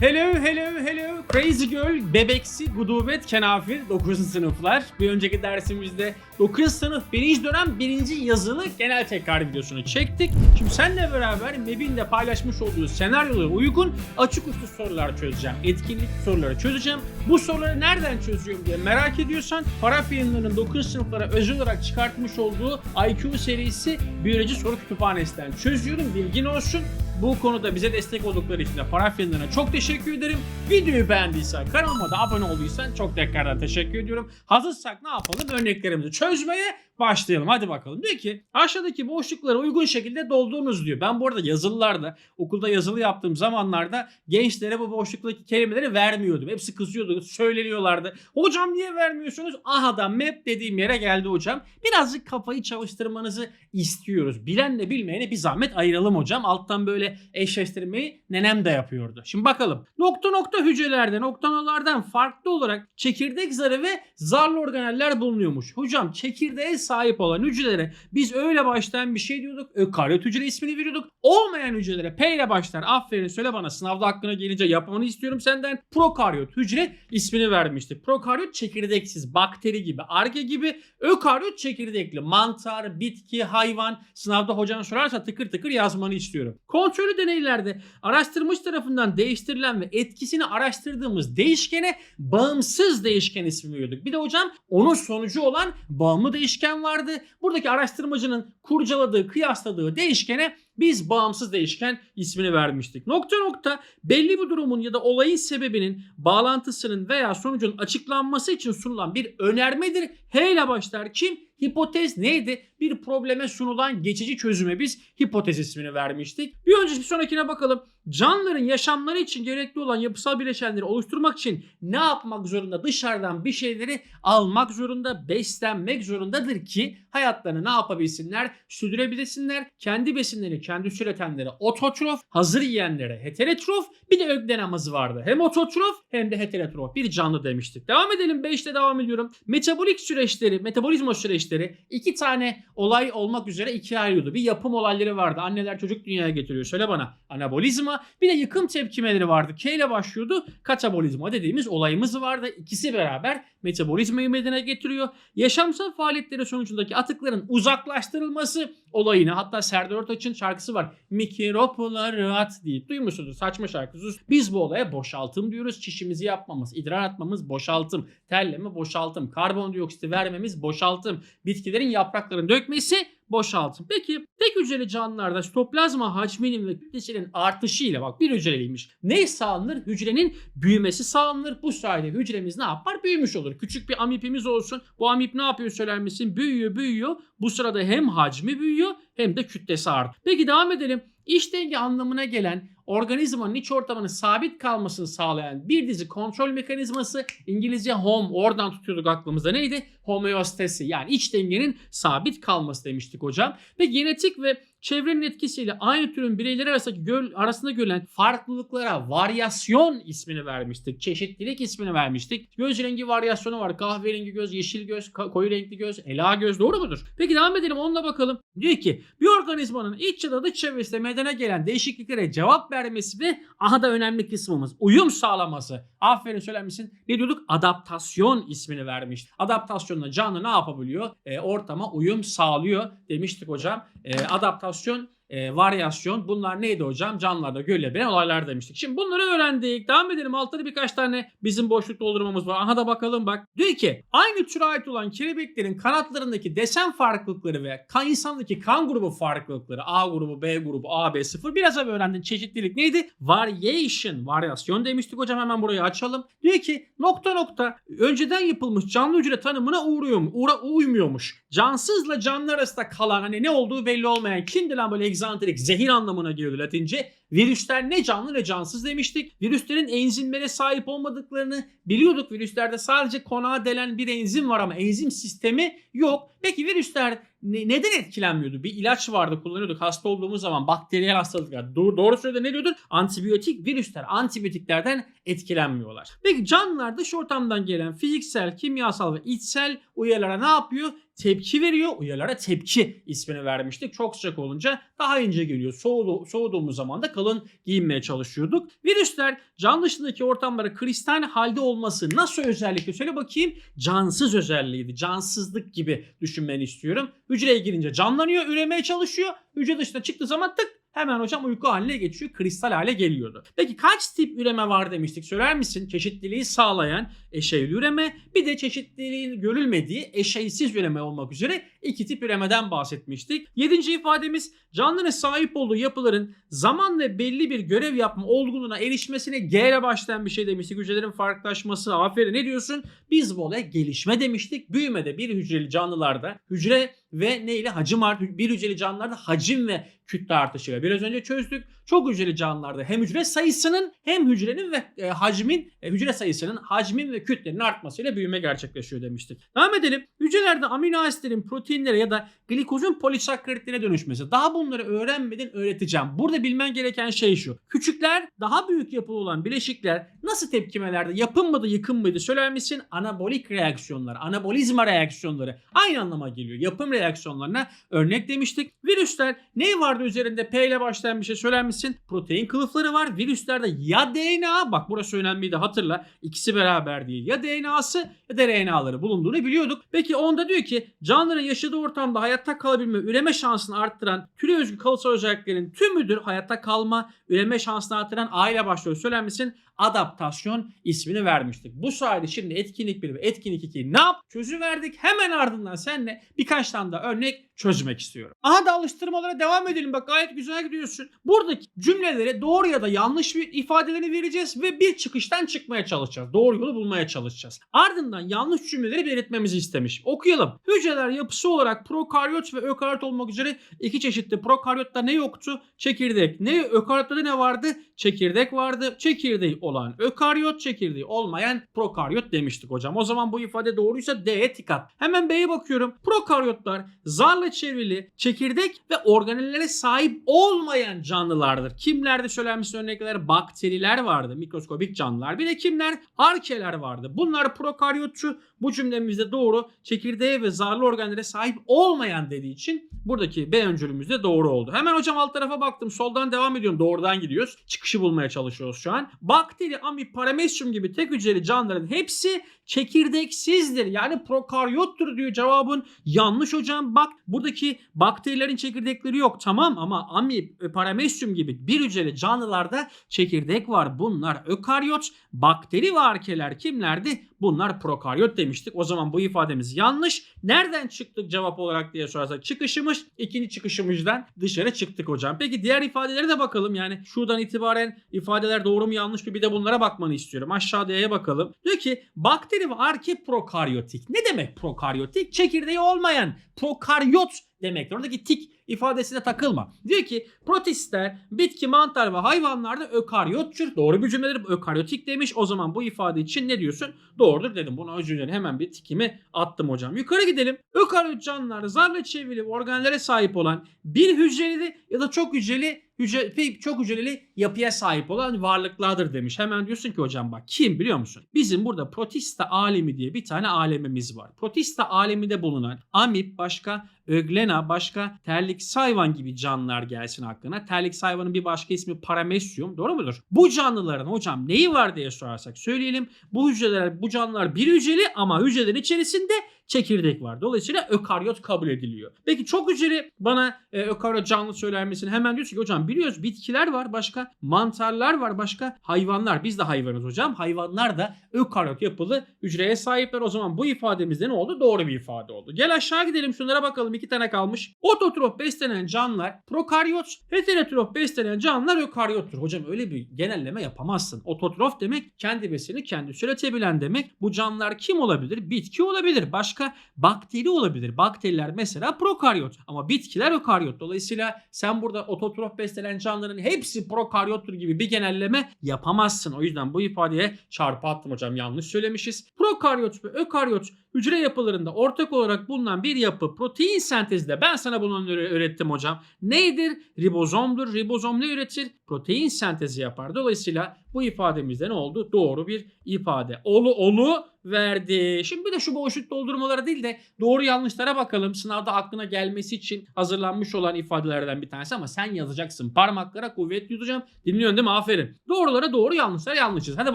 Hello, hello, hello. Crazy Girl, Bebeksi, Gudubet, Kenafir 9. sınıflar. Bir önceki dersimizde 9. sınıf 1. dönem 1. yazılı genel tekrar videosunu çektik. Şimdi seninle beraber MEB'in de paylaşmış olduğu senaryolara uygun açık uçlu sorular çözeceğim. Etkinlik soruları çözeceğim. Bu soruları nereden çözüyorum diye merak ediyorsan Paraf yayınlarının 9. sınıflara özel olarak çıkartmış olduğu IQ serisi biyoloji soru kütüphanesinden çözüyorum. Bilgin olsun. Bu konuda bize destek oldukları için de parafyanlarına çok teşekkür ederim. Videoyu beğendiysen, kanalıma da abone olduysan çok tekrardan teşekkür ediyorum. Hazırsak ne yapalım? Örneklerimizi çözmeye başlayalım. Hadi bakalım. Diyor ki aşağıdaki boşlukları uygun şekilde doldurunuz diyor. Ben bu arada yazılılarda, okulda yazılı yaptığım zamanlarda gençlere bu boşluktaki kelimeleri vermiyordum. Hepsi kızıyordu, söyleniyorlardı. Hocam niye vermiyorsunuz? Aha da map dediğim yere geldi hocam. Birazcık kafayı çalıştırmanızı istiyoruz. Bilenle bilmeyene bir zahmet ayıralım hocam. Alttan böyle eşleştirmeyi nenem de yapıyordu. Şimdi bakalım. Nokta nokta hücrelerde noktalardan farklı olarak çekirdek zarı ve zarlı organeller bulunuyormuş. Hocam çekirdeğe sahip olan hücrelere biz öyle başlayan bir şey diyorduk. Ökaryot hücre ismini veriyorduk. Olmayan hücrelere P ile başlar. Aferin söyle bana sınavda hakkına gelince yapmanı istiyorum senden. Prokaryot hücre ismini vermiştik. Prokaryot çekirdeksiz bakteri gibi, arge gibi. Ökaryot çekirdekli mantar, bitki, hayvan. Sınavda hocan sorarsa tıkır tıkır yazmanı istiyorum. Kontrollü deneylerde araştırmış tarafından değiştirilen ve etkisini araştırdığımız değişkene bağımsız değişken ismi veriyorduk. Bir de hocam onun sonucu olan bağımlı değişken vardı. Buradaki araştırmacının kurcaladığı, kıyasladığı değişkene biz bağımsız değişken ismini vermiştik. Nokta nokta belli bir durumun ya da olayın sebebinin, bağlantısının veya sonucun açıklanması için sunulan bir önermedir. H ile başlar. Kim? Hipotez neydi? Bir probleme sunulan geçici çözüme biz hipotez ismini vermiştik. Bir önceki bir sonrakine bakalım. Canlıların yaşamları için gerekli olan yapısal bileşenleri oluşturmak için ne yapmak zorunda? Dışarıdan bir şeyleri almak zorunda, beslenmek zorundadır ki hayatlarını ne yapabilsinler? Sürdürebilsinler. Kendi besinlerini kendi üretenlere ototrof, hazır yiyenlere heterotrof, bir de ögdenamızı vardı. Hem ototrof hem de heterotrof bir canlı demiştik. Devam edelim 5'te devam ediyorum. Metabolik süreçleri, metabolizma süreçleri iki tane olay olmak üzere ikiye ayrılıyordu. Bir yapım olayları vardı. Anneler çocuk dünyaya getiriyor. Söyle bana. Anabolizma. Bir de yıkım tepkimeleri vardı. K ile başlıyordu. Katabolizma dediğimiz olayımız vardı. İkisi beraber metabolizmayı meydana getiriyor. Yaşamsal faaliyetleri sonucundaki atıkların uzaklaştırılması olayını hatta Serdar Ortaç'ın şarkısı var. Mikropları at diye. Duymuşsunuz saçma şarkısı. Biz bu olaya boşaltım diyoruz. Çişimizi yapmamız, idrar atmamız boşaltım. Terleme boşaltım. Karbondioksiti vermemiz boşaltım. Bitkilerin yapraklarını dökmesi boşaltım. Peki tek hücreli canlılarda sitoplazma hacminin ve kütlesinin artışıyla bak bir hücreliymiş. Ne sağlanır? Hücrenin büyümesi sağlanır. Bu sayede hücremiz ne yapar? Büyümüş olur. Küçük bir amipimiz olsun. Bu amip ne yapıyor söyler misin? Büyüyor büyüyor. Bu sırada hem hacmi büyüyor hem de kütlesi artıyor. Peki devam edelim. İş denge anlamına gelen organizmanın iç ortamının sabit kalmasını sağlayan bir dizi kontrol mekanizması İngilizce home oradan tutuyorduk aklımızda neydi? Homeostasi yani iç dengenin sabit kalması demiştik hocam. Ve genetik ve çevrenin etkisiyle aynı türün bireyleri arasındaki göl, arasında görülen farklılıklara varyasyon ismini vermiştik. Çeşitlilik ismini vermiştik. Göz rengi varyasyonu var. Kahverengi göz, yeşil göz, koyu renkli göz, ela göz doğru mudur? Peki devam edelim onunla bakalım. Diyor ki bir organizmanın iç ya da dış çevresinde meydana gelen değişikliklere cevap vermesi ve aha da önemli kısmımız uyum sağlaması. Aferin söyler misin? Ne diyorduk? Adaptasyon ismini vermiş. Adaptasyonla canlı ne yapabiliyor? E, ortama uyum sağlıyor demiştik hocam. E, adaptasyon e, varyasyon bunlar neydi hocam? Canlılarda görülebilen olaylar demiştik. Şimdi bunları öğrendik. Devam edelim. Altta da birkaç tane bizim boşluk doldurmamız var. Aha da bakalım bak. Diyor ki aynı türe ait olan kelebeklerin kanatlarındaki desen farklılıkları ve kan insandaki kan grubu farklılıkları A grubu, B grubu, A, B, 0 biraz evvel öğrendin. Çeşitlilik neydi? Variation, varyasyon demiştik hocam. Hemen burayı açalım. Diyor ki nokta nokta önceden yapılmış canlı hücre tanımına uğruyor mu? Uğra, uymuyormuş. Cansızla canlı arasında kalan hani ne olduğu belli olmayan kimdi lan böyle egzantrik zehir anlamına geliyordu latince. Virüsler ne canlı ne cansız demiştik. Virüslerin enzimlere sahip olmadıklarını biliyorduk. Virüslerde sadece konağa delen bir enzim var ama enzim sistemi yok. Peki virüsler ne- neden etkilenmiyordu? Bir ilaç vardı kullanıyorduk hasta olduğumuz zaman bakteriyel hastalıklar. Doğru, doğru söyledi ne diyordur? Antibiyotik virüsler antibiyotiklerden etkilenmiyorlar. Peki canlılar dış ortamdan gelen fiziksel, kimyasal ve içsel uyarılara ne yapıyor? Tepki veriyor. Uyarılara tepki ismini vermiştik. Çok sıcak olunca daha ince geliyor. Soğudu, soğuduğumuz zaman da kalın giyinmeye çalışıyorduk. Virüsler canlı dışındaki ortamlara kristal halde olması nasıl özellikle söyle bakayım. Cansız özelliğiydi. Cansızlık gibi düşünmeni istiyorum. Hücreye girince canlanıyor, üremeye çalışıyor. Hücre dışına çıktığı zaman tık hemen hocam uyku haline geçiyor. Kristal hale geliyordu. Peki kaç tip üreme var demiştik söyler misin? Çeşitliliği sağlayan eşeyli üreme bir de çeşitliliğin görülmediği eşeysiz üreme olmak üzere iki tip üremeden bahsetmiştik. Yedinci ifademiz canlının sahip olduğu yapıların zamanla belli bir görev yapma olgunluğuna erişmesine G ile başlayan bir şey demiştik. Hücrelerin farklılaşması aferin ne diyorsun? Biz bu olaya gelişme demiştik. Büyümede bir hücreli canlılarda hücre ve ne ile hacim artı bir hücreli canlılarda hacim ve kütle artışıyla biraz önce çözdük. Çok hücreli canlılarda hem hücre sayısının hem hücrenin ve e, hacmin e, hücre sayısının hacmin ve kütlenin artmasıyla büyüme gerçekleşiyor demiştik. Devam edelim. Hücrelerde amino asitlerin proteinlere ya da glikozun polisakkaritlerine dönüşmesi. Daha bunları öğrenmeden öğreteceğim. Burada bilmen gereken şey şu. Küçükler daha büyük yapılı olan bileşikler nasıl tepkimelerde yapım mıydı yıkım mıydı söyler misin? Anabolik reaksiyonlar, anabolizma reaksiyonları aynı anlama geliyor. Yapım reaksiyonlarına örnek demiştik. Virüsler ne vardı üzerinde P ile başlayan bir şey söyler misin? Protein kılıfları var. Virüslerde ya DNA bak burası önemliydi hatırla. İkisi beraber değil. Ya DNA'sı ya da RNA'ları bulunduğunu biliyorduk. Peki onda diyor ki canlıların yaşadığı ortamda hayatta kalabilme, üreme şansını arttıran türe özgü kalıtsal özelliklerin tümüdür hayatta kalma, üreme şansını arttıran A ile başlıyor söyler misin? adaptasyon ismini vermiştik. Bu sayede şimdi etkinlik 1 ve etkinlik 2'yi ne yap? Çözüverdik. Hemen ardından seninle birkaç tane daha örnek çözmek istiyorum. Aha da alıştırmalara devam edelim. Bak gayet güzel gidiyorsun. Buradaki cümlelere doğru ya da yanlış bir ifadelerini vereceğiz ve bir çıkıştan çıkmaya çalışacağız. Doğru yolu bulmaya çalışacağız. Ardından yanlış cümleleri belirtmemizi istemiş. Okuyalım. Hücreler yapısı olarak prokaryot ve ökaryot olmak üzere iki çeşitli prokaryotta ne yoktu? Çekirdek. Ne ökaryotta ne vardı? Çekirdek vardı. Çekirdeği olan ökaryot, çekirdeği olmayan prokaryot demiştik hocam. O zaman bu ifade doğruysa D'ye tik at. Hemen B'ye bakıyorum. Prokaryotlar zarla çevrili çekirdek ve organellere sahip olmayan canlılardır. Kimlerde söyler misin örnekler? Bakteriler vardı. Mikroskobik canlılar. Bir de kimler? Arkeler vardı. Bunlar prokaryotçu. Bu cümlemizde doğru. Çekirdeğe ve zarlı organlara sahip olmayan dediği için buradaki B öncülümüz de doğru oldu. Hemen hocam alt tarafa baktım. Soldan devam ediyorum. Doğrudan gidiyoruz. Çıkışı bulmaya çalışıyoruz şu an. Bakteri, amip, paramesyum gibi tek hücreli canlıların hepsi çekirdeksizdir. Yani prokaryottur diyor cevabın. Yanlış hocam. Bak buradaki bakterilerin çekirdekleri yok. Tamam ama amip, paramesyum gibi bir hücreli canlılarda çekirdek var. Bunlar ökaryot. Bakteri ve arkeler kimlerdi? Bunlar prokaryot demiştik. O zaman bu ifademiz yanlış. Nereden çıktık cevap olarak diye sorarsak çıkışımız ikinci çıkışımızdan dışarı çıktık hocam. Peki diğer ifadelere de bakalım. Yani şuradan itibaren ifadeler doğru mu yanlış mı bir de bunlara bakmanı istiyorum. Aşağıya bakalım. Diyor ki bakteri ve arke prokaryotik. Ne demek prokaryotik? Çekirdeği olmayan prokaryot demektir. Oradaki tik ifadesine takılma. Diyor ki protistler, bitki, mantar ve hayvanlarda ökaryottur. Doğru bir cümledir. Ökaryotik demiş. O zaman bu ifade için ne diyorsun? Doğrudur dedim. Buna özür Hemen bir tikimi attım hocam. Yukarı gidelim. Ökaryot canlılar zarla çevrili organlara sahip olan bir hücreli ya da çok hücreli hücre, çok hücreli yapıya sahip olan varlıklardır demiş. Hemen diyorsun ki hocam bak kim biliyor musun? Bizim burada protista alemi diye bir tane alemimiz var. Protista aleminde bulunan amip başka öglena başka terlik hayvan gibi canlılar gelsin aklına. Terlik hayvanın bir başka ismi paramesyum. Doğru mudur? Bu canlıların hocam neyi var diye sorarsak söyleyelim. Bu hücreler, bu canlılar bir hücreli ama hücrelerin içerisinde çekirdek var. Dolayısıyla ökaryot kabul ediliyor. Peki çok hücreli bana e, ökaryot canlı söyler misin? Hemen diyorsun ki hocam biliyoruz bitkiler var başka mantarlar var başka hayvanlar. Biz de hayvanız hocam. Hayvanlar da ökaryot yapılı hücreye sahipler. O zaman bu ifademizde ne oldu? Doğru bir ifade oldu. Gel aşağı gidelim şunlara bakalım. iki tane kalmış. Ototrof beslenen canlılar prokaryot, heterotrof beslenen canlılar ökaryottur. Hocam öyle bir genelleme yapamazsın. Ototrof demek kendi besini kendi üretebilen demek. Bu canlılar kim olabilir? Bitki olabilir. Başka bakteri olabilir. Bakteriler mesela prokaryot ama bitkiler ökaryot. Dolayısıyla sen burada ototrof beslenen canlıların hepsi prokaryottur gibi bir genelleme yapamazsın. O yüzden bu ifadeye çarpı attım hocam. Yanlış söylemişiz. Prokaryot ve ökaryot hücre yapılarında ortak olarak bulunan bir yapı protein sentezinde ben sana bunu öğre- öğrettim hocam. Neydir? Ribozomdur. Ribozom ne üretir? Protein sentezi yapar. Dolayısıyla bu ifademizde ne oldu? Doğru bir ifade. Olu olu verdi. Şimdi bir de şu boşluk doldurmaları değil de doğru yanlışlara bakalım. Sınavda aklına gelmesi için hazırlanmış olan ifadelerden bir tanesi ama sen yazacaksın. Parmaklara kuvvet yutacağım. Dinliyorsun değil mi? Aferin. Doğrulara doğru yanlışlara yanlışız. Hadi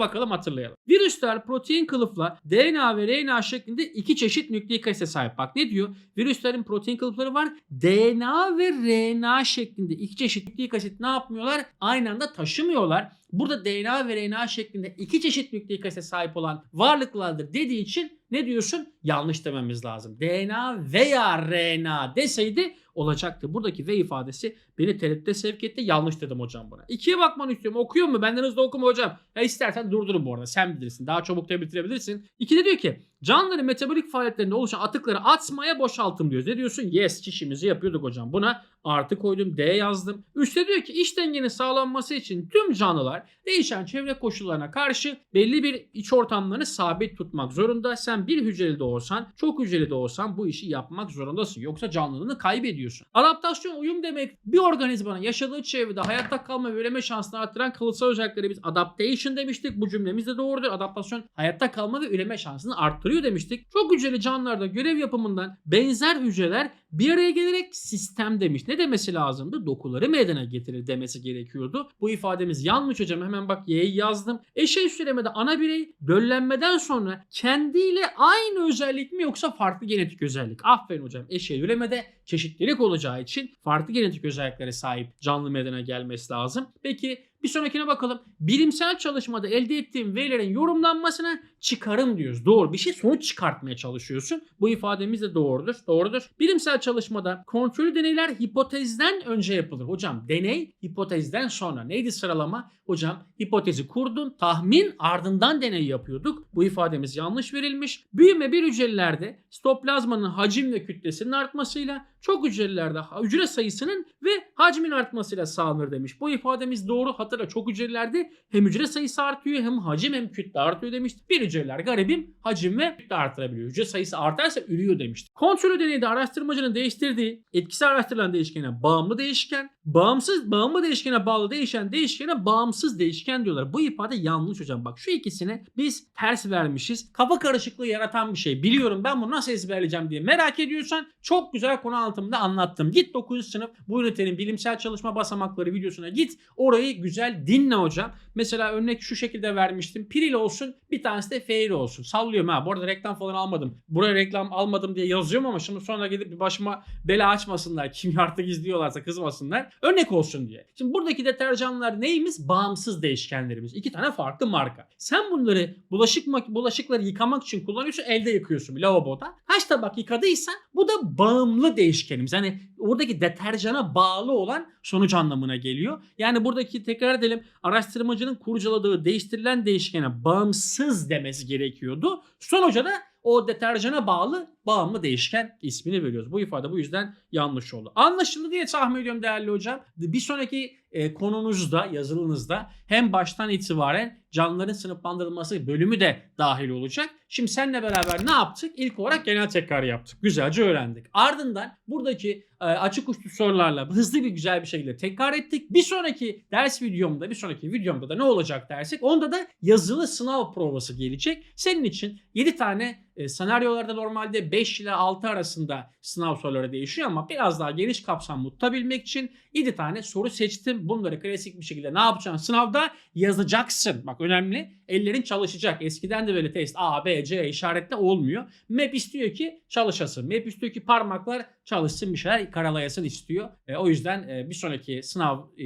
bakalım hatırlayalım. Virüsler protein kılıfla DNA ve RNA şeklinde iki çeşit nükleik asite sahip. Bak ne diyor? Virüslerin protein kılıfları var. DNA ve RNA şeklinde iki çeşit nükleik asit ne yapmıyorlar? Aynı anda taşımıyorlar. Burada DNA ve RNA şeklinde iki çeşit nükleik asite sahip olan varlıklardır dediği için ne diyorsun? Yanlış dememiz lazım. DNA veya RNA deseydi olacaktı. Buradaki V ifadesi beni tereddüte sevk etti. Yanlış dedim hocam buna. İkiye bakmanı istiyorum. Okuyor mu? Benden hızlı okuma hocam. Ya istersen durdurun bu arada. Sen bilirsin. Daha çabuk da bitirebilirsin. İkide diyor ki canlıların metabolik faaliyetlerinde oluşan atıkları atmaya boşaltım diyoruz. Ne diyorsun? Yes çişimizi yapıyorduk hocam. Buna artı koydum. D yazdım. Üçte diyor ki iş dengenin sağlanması için tüm canlılar değişen çevre koşullarına karşı belli bir iç ortamlarını sabit tutmak zorunda. Sen bir hücreli de olsan, çok hücreli de olsan bu işi yapmak zorundasın. Yoksa canlılığını kaybediyorsun. Adaptasyon uyum demek bir organizmanın yaşadığı çevrede hayatta kalma ve üreme şansını arttıran kalıtsal özellikleri biz adaptation demiştik. Bu cümlemiz de doğrudur. Adaptasyon hayatta kalma ve üreme şansını arttırıyor demiştik. Çok hücreli canlılarda görev yapımından benzer hücreler bir araya gelerek sistem demiş. Ne demesi lazımdı? Dokuları meydana getirir demesi gerekiyordu. Bu ifademiz yanlış hocam. Hemen bak Y'yi yazdım. Eşey süremede ana birey döllenmeden sonra kendiyle aynı özellik mi yoksa farklı genetik özellik? Aferin hocam. Eşey üremede çeşitlilik olacağı için farklı genetik özelliklere sahip canlı meydana gelmesi lazım. Peki bir sonrakine bakalım. Bilimsel çalışmada elde ettiğim verilerin yorumlanmasına çıkarım diyoruz. Doğru. Bir şey sonuç çıkartmaya çalışıyorsun. Bu ifademiz de doğrudur. Doğrudur. Bilimsel çalışmada kontrollü deneyler hipotezden önce yapılır. Hocam deney hipotezden sonra. Neydi sıralama? Hocam hipotezi kurdun. Tahmin ardından deney yapıyorduk. Bu ifademiz yanlış verilmiş. Büyüme bir hücrelerde stoplazmanın hacim ve kütlesinin artmasıyla çok hücrelerde hücre sayısının ve hacmin artmasıyla sağlanır demiş. Bu ifademiz doğru. Hatırla çok hücrelerde hem hücre sayısı artıyor hem hacim hem kütle artıyor demiştik. Bir hücreler garibim hacim ve kütle artırabiliyor. Hücre sayısı artarsa ürüyor demiştik. Kontrolü deneyde araştırmacının değiştirdiği etkisi araştırılan değişkene bağımlı değişken, bağımsız bağımlı değişkene bağlı değişen değişkene bağımsız değişken diyorlar. Bu ifade yanlış hocam. Bak şu ikisini biz ters vermişiz. Kafa karışıklığı yaratan bir şey. Biliyorum ben bunu nasıl ezberleyeceğim diye merak ediyorsan çok güzel konu anlatımında anlattım. Git 9. sınıf bu ünitenin bilimsel çalışma basamakları videosuna git. Orayı güzel dinle hocam. Mesela örnek şu şekilde vermiştim. Piril olsun bir tanesi de feil olsun. Sallıyorum ha. Bu arada reklam falan almadım. Buraya reklam almadım diye yazıyorum ama şimdi sonra gidip bir başıma bela açmasınlar. Kim artık izliyorlarsa kızmasınlar. Örnek olsun diye. Şimdi buradaki deterjanlar neyimiz? Bağımsız değişkenlerimiz. İki tane farklı marka. Sen bunları bulaşık bulaşıkları yıkamak için kullanıyorsun. Elde yıkıyorsun lavaboda. Kaç tabak yıkadıysan bu da bağımlı değişkenimiz. Hani oradaki deterjana bağlı olan sonuç anlamına geliyor. Yani buradaki tekrar edelim araştırmacının kurcaladığı değiştirilen değişkene bağımsız demesi gerekiyordu. Sonuca da o deterjana bağlı bağımlı değişken ismini veriyoruz. Bu ifade bu yüzden yanlış oldu. Anlaşıldı diye tahmin ediyorum değerli hocam. Bir sonraki e, konunuzda, yazılınızda hem baştan itibaren canlıların sınıflandırılması bölümü de dahil olacak. Şimdi seninle beraber ne yaptık? İlk olarak genel tekrar yaptık. Güzelce öğrendik. Ardından buradaki e, açık uçlu sorularla hızlı bir güzel bir şekilde tekrar ettik. Bir sonraki ders videomda, bir sonraki videomda da ne olacak dersek onda da yazılı sınav provası gelecek. Senin için 7 tane e, senaryolarda normalde 5 ile 6 arasında sınav soruları değişiyor ama biraz daha geniş kapsamlı tutabilmek için 7 tane soru seçtim. Bunları klasik bir şekilde ne yapacaksın? Sınavda yazacaksın. Bak önemli. Ellerin çalışacak. Eskiden de böyle test A, B, C işaretle olmuyor. Map istiyor ki çalışasın. Map istiyor ki parmaklar çalışsın bir şeyler karalayasın istiyor. E, o yüzden e, bir sonraki sınav e,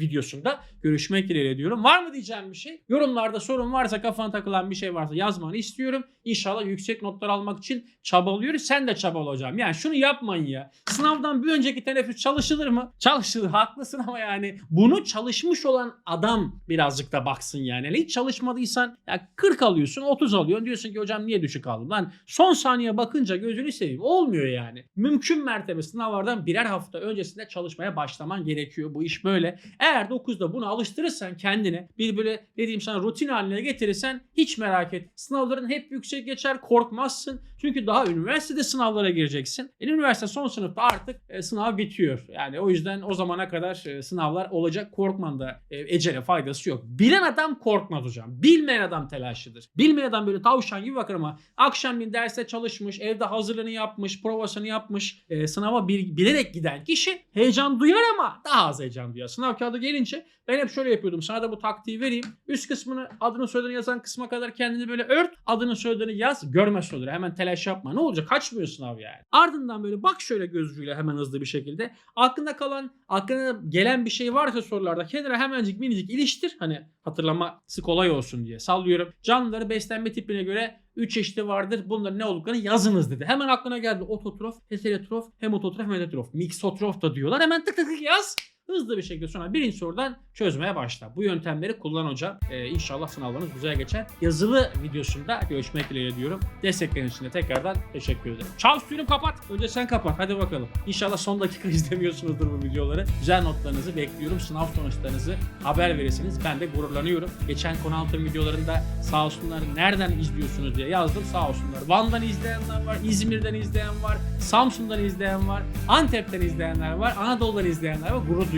videosunda görüşmek dileğiyle diyorum. Var mı diyeceğim bir şey? Yorumlarda sorun varsa kafana takılan bir şey varsa yazmanı istiyorum. İnşallah yüksek notlar almak için çabalıyoruz. Sen de çabala hocam. Yani şunu yapmayın ya. Sınavdan bir önceki teneffüs çalışılır mı? Çalışılır. Haklısın ama yani bunu çalışmış olan adam birazcık da baksın yani. yani hiç çalışmadıysan ya 40 alıyorsun 30 alıyorsun diyorsun ki hocam niye düşük aldım lan son saniye bakınca gözünü seveyim olmuyor yani. Mümkün mertebe sınavlardan birer hafta öncesinde çalışmaya başlaman gerekiyor bu iş böyle. Eğer 9'da bunu alıştırırsan kendine bir böyle dediğim sana rutin haline getirirsen hiç merak et. Sınavların hep yüksek geçer korkmazsın. Çünkü daha üniversitede sınavlara gireceksin. E, üniversite son sınıfta artık e, sınav bitiyor. Yani o yüzden o zamana kadar e, sınavlar olacak. Korkman da e, ecele faydası yok. Bilen adam korkmaz hocam. Bilmeyen adam telaşlıdır. Bilmeyen adam böyle tavşan gibi bakar ama akşamleyin derste çalışmış, evde hazırlığını yapmış, provasını yapmış, e, sınava bir, bilerek giden kişi heyecan duyar ama daha az heyecan duyar. Sınav kağıdı gelince ben hep şöyle yapıyordum. Sana da bu taktiği vereyim. Üst kısmını adını soyadını yazan kısma kadar kendini böyle ört. Adını soyadını yaz. Görmez olur. Hemen telaş yapma. Ne olacak? Kaçmıyor sınav yani. Ardından böyle bak şöyle gözcüyle hemen hızlı bir şekilde. Aklında kalan, aklına gelen bir şey varsa sorularda kenara hemencik minicik iliştir. Hani hatırlaması kolay olsun diye. Sallıyorum. Canlıları beslenme tipine göre 3 çeşidi vardır. Bunların ne olduklarını yazınız dedi. Hemen aklına geldi. Ototrof, heterotrof, hemototrof, heterotrof. Mixotrof da diyorlar. Hemen tık tık tık yaz. Hızlı bir şekilde sonra birinci sorudan çözmeye başla. Bu yöntemleri kullan hocam. Ee, inşallah sınavlarınız güzel geçer. Yazılı videosunda görüşmek dileğiyle diyorum. Destekleriniz için de tekrardan teşekkür ederim. Çal suyunu kapat. Önce sen kapat. Hadi bakalım. İnşallah son dakika izlemiyorsunuzdur bu videoları. Güzel notlarınızı bekliyorum. Sınav sonuçlarınızı haber verirsiniz. Ben de gururlanıyorum. Geçen konu anlatım videolarında sağ olsunlar nereden izliyorsunuz diye yazdım. Sağ olsunlar. Van'dan izleyenler var. İzmir'den izleyen var. Samsun'dan izleyen var. Antep'ten izleyenler var. Anadolu'dan izleyenler var. Gurur duyuyorum.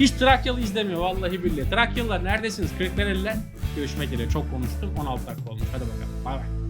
Hiç Trakyalı izlemiyor vallahi billahi. Trakyalılar neredesiniz? Kırklareliler. Görüşmek üzere. Çok konuştum. 16 dakika olmuş. Hadi bakalım. Bay bay.